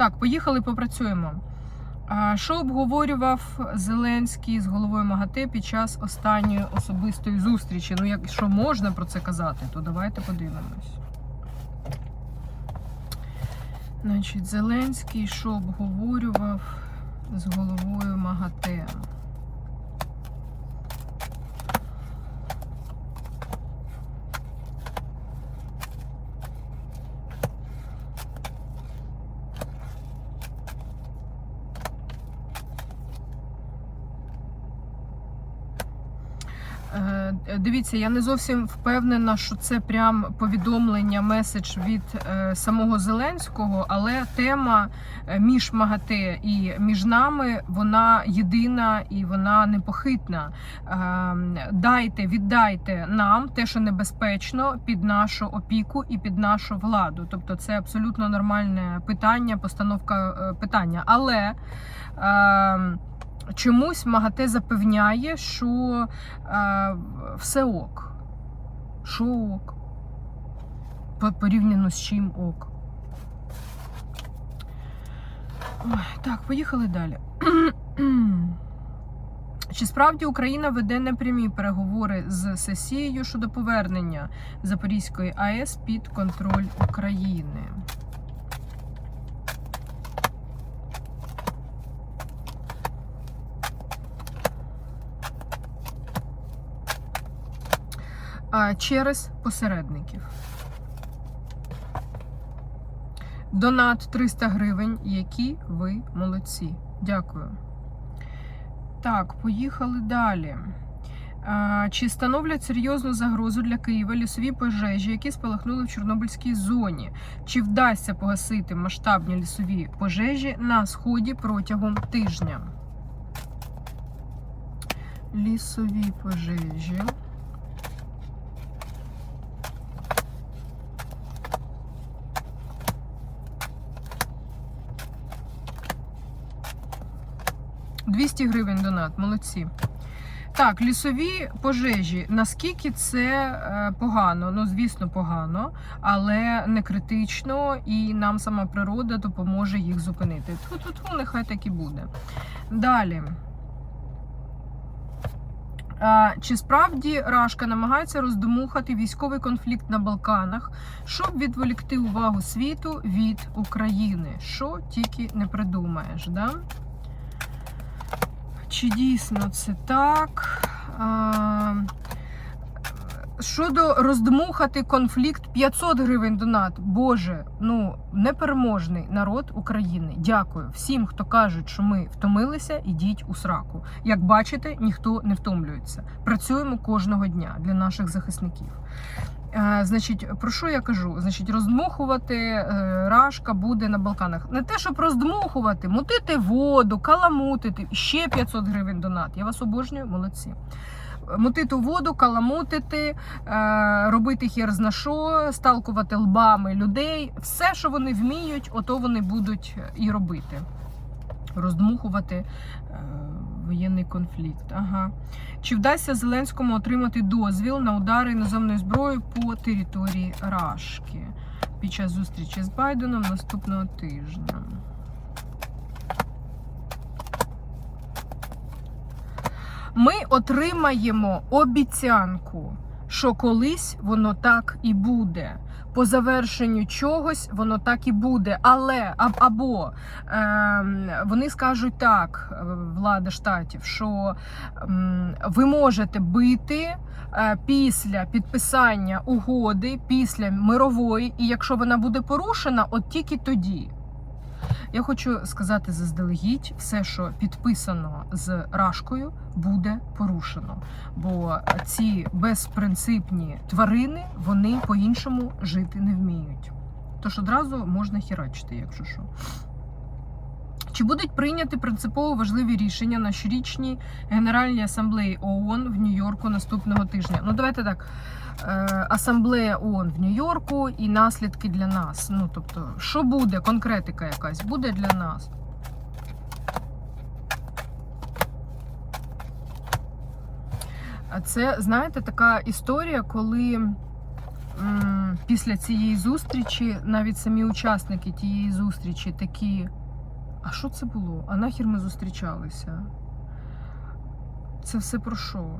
Так, поїхали, попрацюємо. Що обговорював Зеленський з головою МАГАТЕ під час останньої особистої зустрічі? Ну, якщо можна про це казати, то давайте подивимось. Значить, Зеленський що обговорював з головою МАГАТЕ? Дивіться, я не зовсім впевнена, що це прям повідомлення, меседж від е, самого Зеленського, але тема е, між МАГАТЕ і між нами вона єдина і вона непохитна. Е, дайте, віддайте нам те, що небезпечно, під нашу опіку і під нашу владу. Тобто, це абсолютно нормальне питання, постановка е, питання. Але е, чомусь МАГАТЕ запевняє, що е, все ок. Що ок? Порівняно з чим ок. Ой, так, поїхали далі. Чи справді Україна веде непрямі переговори з сесією щодо повернення Запорізької АЕС під контроль України? Через посередників. Донат 300 гривень, які ви молодці. Дякую. Так, поїхали далі. Чи становлять серйозну загрозу для Києва лісові пожежі, які спалахнули в Чорнобильській зоні? Чи вдасться погасити масштабні лісові пожежі на сході протягом тижня? Лісові пожежі. – 200 гривень донат, молодці. Так, лісові пожежі. Наскільки це е, погано? Ну, звісно, погано, але не критично, і нам сама природа допоможе їх зупинити. Тьфу-тьфу-тьфу, нехай так і буде. Далі. Чи справді Рашка намагається роздмухати військовий конфлікт на Балканах, щоб відволікти увагу світу від України? Що тільки не придумаєш, да? Чи дійсно це так? Щодо роздмухати конфлікт 500 гривень донат. Боже, ну непереможний народ України. Дякую всім, хто кажуть, що ми втомилися, ідіть у сраку. Як бачите, ніхто не втомлюється. Працюємо кожного дня для наших захисників. Е, значить, про що я кажу? Значить, роздмухувати е, рашка буде на Балканах. Не те, щоб роздмухувати, мутити воду, каламутити. Ще 500 гривень донат. Я вас обожнюю, молодці. Мутити воду, каламутити, е, робити хер зна що, сталкувати лбами людей. Все, що вони вміють, ото вони будуть і робити. Роздмухувати е, воєнний конфлікт. Ага. Чи вдасться Зеленському отримати дозвіл на удари іноземною зброєю по території Рашки під час зустрічі з Байденом наступного тижня? Ми отримаємо обіцянку, що колись воно так і буде. По завершенню чогось воно так і буде. Але або е, вони скажуть так, е, влада штатів, що м, ви можете бити е, після підписання угоди, після мирової, і якщо вона буде порушена, от тільки тоді. Я хочу сказати заздалегідь, все, що підписано з Рашкою, буде порушено. Бо ці безпринципні тварини вони по-іншому жити не вміють. Тож одразу можна херачити, якщо що. Чи будуть прийняті принципово важливі рішення на щорічній Генеральній асамблеї ООН в Нью-Йорку наступного тижня? Ну, давайте так. Е, Асамблея ООН в Нью-Йорку і наслідки для нас. Ну, тобто, що буде, конкретика якась буде для нас. Це, знаєте, така історія, коли після цієї зустрічі, навіть самі учасники тієї зустрічі такі. А що це було? А нахер ми зустрічалися? Це все про що?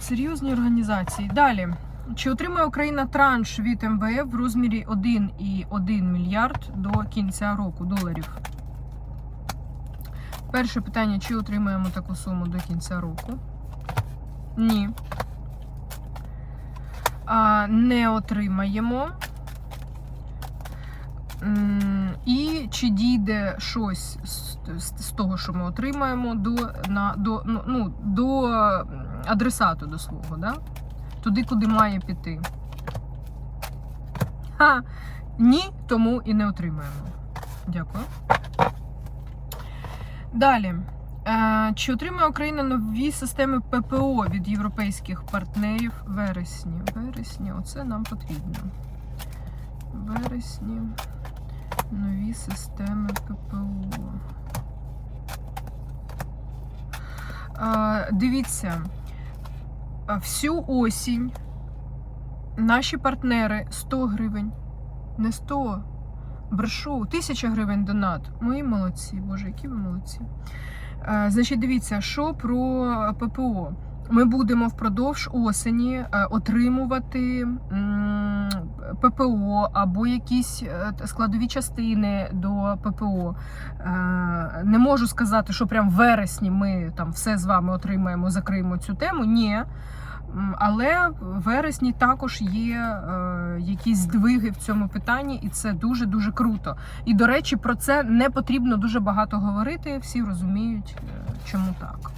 Серйозні організації. Далі. Чи отримає Україна транш від МВФ в розмірі 1,1 мільярд до кінця року доларів? Перше питання: чи отримаємо таку суму до кінця року? Ні. А, не отримаємо. І чи дійде щось з того, що ми отримаємо, до, на, до, ну, ну, до адресату до свого, да? туди, куди має піти? Ха, ні, тому і не отримаємо. Дякую. Далі. Е, Чи отримає Україна нові системи ППО від європейських партнерів вересні? Вересні, оце нам потрібно. Вересні. Нові системи ППО. Е, Дивіться, всю осінь наші партнери 100 гривень. Не 100, брешу, 1000 гривень донат. Мої молодці, боже, які ви молодці. Е, Значить, дивіться, що про ППО. Ми будемо впродовж осені е, отримувати ППО або якісь е, складові частини до ППО. Е, Не можу сказати, що прям в вересні ми там все з вами отримаємо, закриємо цю тему. Ні. Але в вересні також є е, якісь здвиги в цьому питанні, і це дуже дуже круто. І до речі, про це не потрібно дуже багато говорити. Всі розуміють, е, чому так.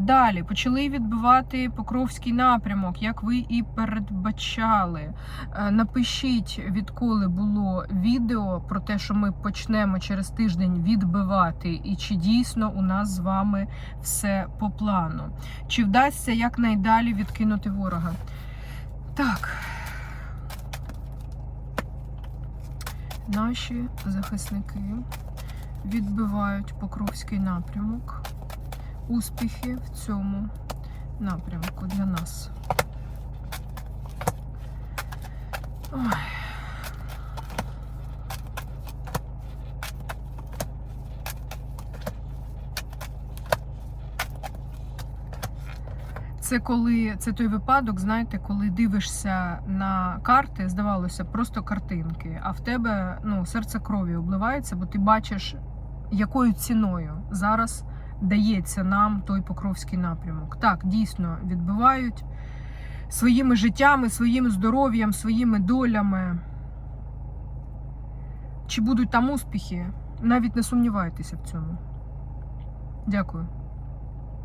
Далі почали відбивати Покровський напрямок, як ви і передбачали. Е, Напишіть, відколи було відео про те, що ми почнемо через тиждень відбивати, і чи дійсно у нас з вами все по плану. Чи вдасться якнайдалі відкинути ворога? Так. Наші захисники відбивають Покровський напрямок успіхи в цьому напрямку для нас. Ой. Це коли це той випадок, знаєте, коли дивишся на карти, здавалося, просто картинки, а в тебе ну, серце крові обливається, бо ти бачиш, якою ціною зараз дається нам той Покровський напрямок. Так, дійсно відбивають своїми життями, своїм здоров'ям, своїми долями. Чи будуть там успіхи? Навіть не сумнівайтеся в цьому. Дякую.